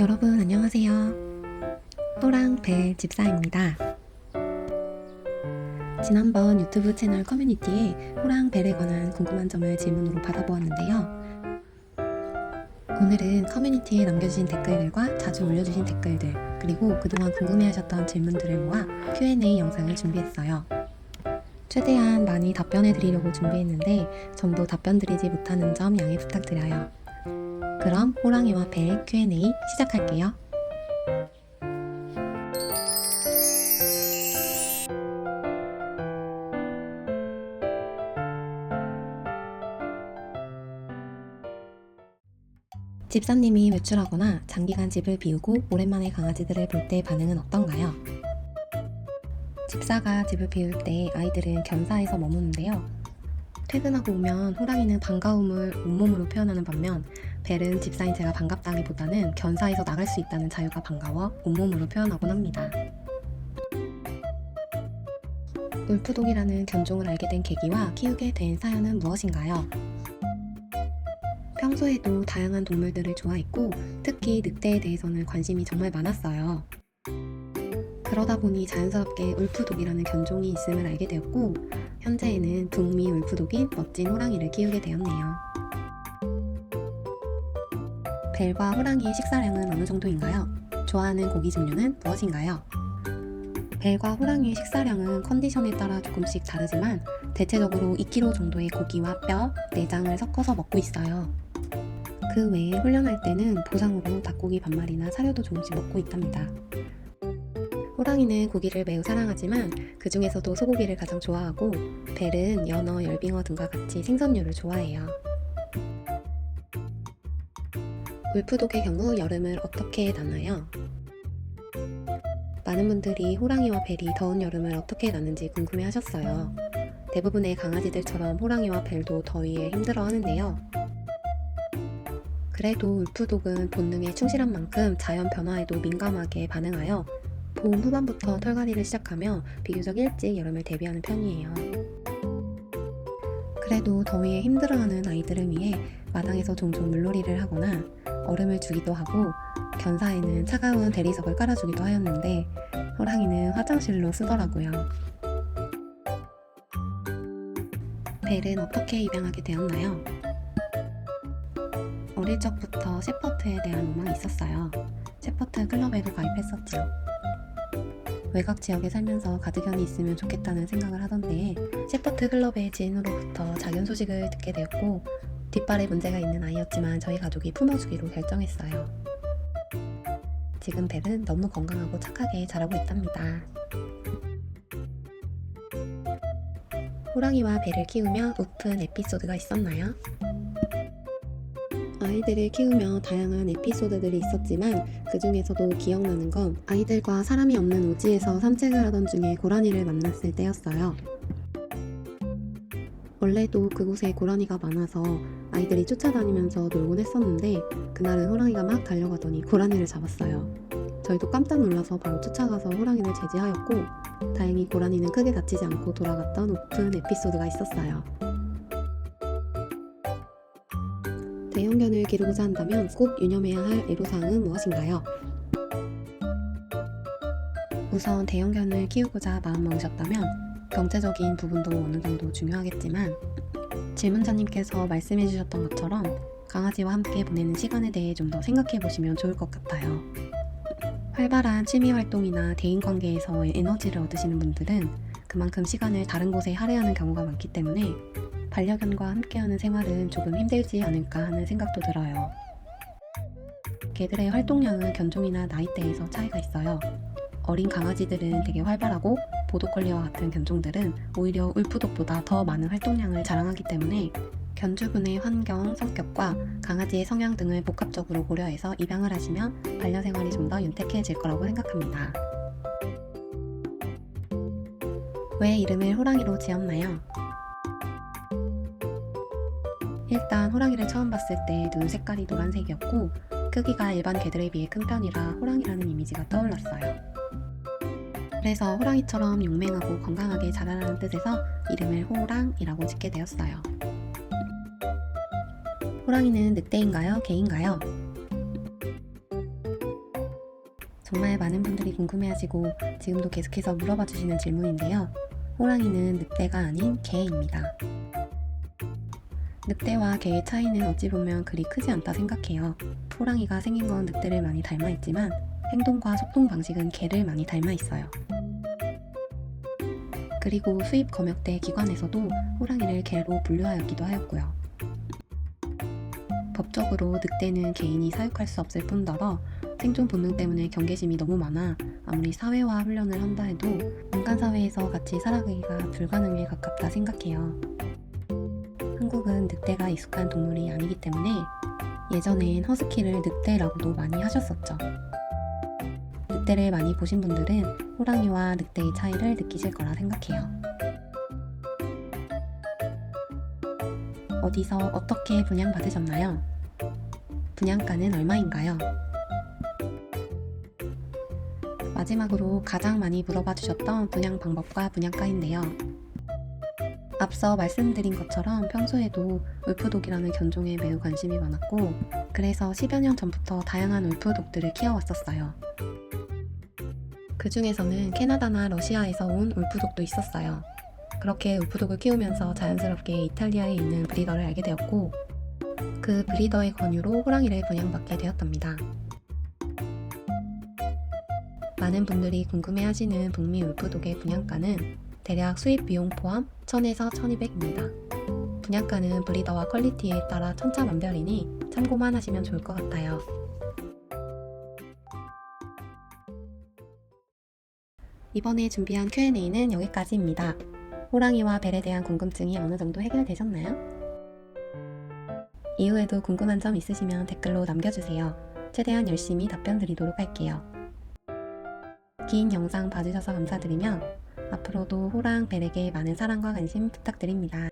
여러분 안녕하세요. 호랑벨 집사입니다. 지난번 유튜브 채널 커뮤니티에 호랑벨에 관한 궁금한 점을 질문으로 받아보았는데요. 오늘은 커뮤니티에 남겨주신 댓글들과 자주 올려주신 댓글들, 그리고 그동안 궁금해하셨던 질문들을 모아 Q&A 영상을 준비했어요. 최대한 많이 답변해 드리려고 준비했는데 전부 답변 드리지 못하는 점 양해 부탁드려요. 그럼 호랑이와 벨 Q&A 시작할게요. 집사님이 외출하거나 장기간 집을 비우고 오랜만에 강아지들을 볼 때 반응은 어떤가요? 집사가 집을 비울 때 아이들은 견사에서 머무는데요. 퇴근하고 오면 호랑이는 반가움을 온몸으로 표현하는 반면 벨은 집사인 제가 반갑다기보다는 견사에서 나갈 수 있다는 자유가 반가워 온몸으로 표현하곤 합니다. 울프독이라는 견종을 알게 된 계기와 키우게 된 사연은 무엇인가요? 평소에도 다양한 동물들을 좋아했고 특히 늑대에 대해서는 관심이 정말 많았어요. 그러다 보니 자연스럽게 울프독이라는 견종이 있음을 알게 되었고 현재에는 북미 울프독인 멋진 호랑이를 키우게 되었네요. 벨과 호랑이의 식사량은 어느 정도인가요? 좋아하는 고기 종류는 무엇인가요? 벨과 호랑이의 식사량은 컨디션에 따라 조금씩 다르지만 대체적으로 2kg 정도의 고기와 뼈, 내장을 섞어서 먹고 있어요. 그 외에 훈련할 때는 보상으로 닭고기 반마리나 사료도 조금씩 먹고 있답니다. 호랑이는 고기를 매우 사랑하지만 그 중에서도 소고기를 가장 좋아하고 벨은 연어, 열빙어 등과 같이 생선류를 좋아해요. 울프독의 경우 여름을 어떻게 나나요? 많은 분들이 호랑이와 벨이 더운 여름을 어떻게 나는지 궁금해 하셨어요. 대부분의 강아지들처럼 호랑이와 벨도 더위에 힘들어 하는데요. 그래도 울프독은 본능에 충실한 만큼 자연 변화에도 민감하게 반응하여 봄 후반부터 털갈이를 시작하며 비교적 일찍 여름을 대비하는 편이에요. 그래도 더위에 힘들어하는 아이들을 위해 마당에서 종종 물놀이를 하거나 얼음을 주기도 하고 견사에는 차가운 대리석을 깔아주기도 하였는데 호랑이는 화장실로 쓰더라고요. 벨은 어떻게 입양하게 되었나요? 어릴 적부터 셰퍼트에 대한 로망이 있었어요. 셰퍼트 클럽에도 가입했었죠. 외곽 지역에 살면서 가드견이 있으면 좋겠다는 생각을 하던 때에 셰퍼트 클럽의 지인으로부터 작은 소식을 듣게 되었고 뒷발에 문제가 있는 아이였지만 저희 가족이 품어주기로 결정했어요. 지금 벨은 너무 건강하고 착하게 자라고 있답니다. 호랑이와 벨을 키우며 웃픈 에피소드가 있었나요? 아이들을 키우며 다양한 에피소드들이 있었지만 그 중에서도 기억나는 건 아이들과 사람이 없는 오지에서 산책을 하던 중에 고라니를 만났을 때였어요. 원래도 그곳에 고라니가 많아서 아이들이 쫓아다니면서 놀곤 했었는데 그날은 호랑이가 막 달려가더니 고라니를 잡았어요. 저희도 깜짝 놀라서 바로 쫓아가서 호랑이를 제지하였고 다행히 고라니는 크게 다치지 않고 돌아갔던 오픈 에피소드가 있었어요. 대형견을 기르고자 한다면 꼭 유념해야 할 애로사항은 무엇인가요? 우선 대형견을 키우고자 마음먹으셨다면 경제적인 부분도 어느 정도 중요하겠지만 질문자님께서 말씀해 주셨던 것처럼 강아지와 함께 보내는 시간에 대해 좀 더 생각해 보시면 좋을 것 같아요. 활발한 취미 활동이나 대인 관계에서 에너지를 얻으시는 분들은 그만큼 시간을 다른 곳에 할애하는 경우가 많기 때문에 반려견과 함께하는 생활은 조금 힘들지 않을까 하는 생각도 들어요. 개들의 활동량은 견종이나 나이대에서 차이가 있어요. 어린 강아지들은 되게 활발하고 보도콜리와 같은 견종들은 오히려 울프독보다 더 많은 활동량을 자랑하기 때문에 견주분의 환경, 성격과 강아지의 성향 등을 복합적으로 고려해서 입양을 하시면 반려생활이 좀 더 윤택해질 거라고 생각합니다. 왜 이름을 호랑이로 지었나요? 일단 호랑이를 처음 봤을 때 눈 색깔이 노란색이었고 크기가 일반 개들에 비해 큰 편이라 호랑이라는 이미지가 떠올랐어요. 그래서 호랑이처럼 용맹하고 건강하게 자라라는 뜻에서 이름을 호랑이라고 짓게 되었어요. 호랑이는 늑대인가요? 개인가요? 정말 많은 분들이 궁금해하시고 지금도 계속해서 물어봐 주시는 질문인데요. 호랑이는 늑대가 아닌 개입니다. 늑대와 개의 차이는 어찌 보면 그리 크지 않다 생각해요. 호랑이가 생긴 건 늑대를 많이 닮아 있지만 행동과 소통 방식은 개를 많이 닮아 있어요. 그리고 수입 검역대 기관에서도 호랑이를 개로 분류하였기도 하였고요. 법적으로 늑대는 개인이 사육할 수 없을 뿐더러 생존 본능 때문에 경계심이 너무 많아 아무리 사회화 훈련을 한다 해도 인간 사회에서 같이 살아가기가 불가능에 가깝다 생각해요. 한국은 늑대가 익숙한 동물이 아니기 때문에 예전엔 허스키를 늑대라고도 많이 하셨었죠. 늑대를 많이 보신 분들은 호랑이와 늑대의 차이를 느끼실 거라 생각해요. 어디서 어떻게 분양받으셨나요? 분양가는 얼마인가요? 마지막으로 가장 많이 물어봐 주셨던 분양 방법과 분양가인데요. 앞서 말씀드린 것처럼 평소에도 울프독이라는 견종에 매우 관심이 많았고, 그래서 10여 년 전부터 다양한 울프독들을 키워왔었어요. 그 중에서는 캐나다나 러시아에서 온 울프독도 있었어요. 그렇게 울프독을 키우면서 자연스럽게 이탈리아에 있는 브리더를 알게 되었고, 그 브리더의 권유로 호랑이를 분양받게 되었답니다. 많은 분들이 궁금해하시는 북미 울프독의 분양가는 대략 수입 비용 포함 1000에서 1200입니다. 분양가는 브리더와 퀄리티에 따라 천차만별이니 참고만 하시면 좋을 것 같아요. 이번에 준비한 Q&A는 여기까지입니다. 호랑이와 벨에 대한 궁금증이 어느 정도 해결되셨나요? 이후에도 궁금한 점 있으시면 댓글로 남겨주세요. 최대한 열심히 답변 드리도록 할게요. 긴 영상 봐주셔서 감사드리며 앞으로도 호랑 벨에게 많은 사랑과 관심 부탁드립니다.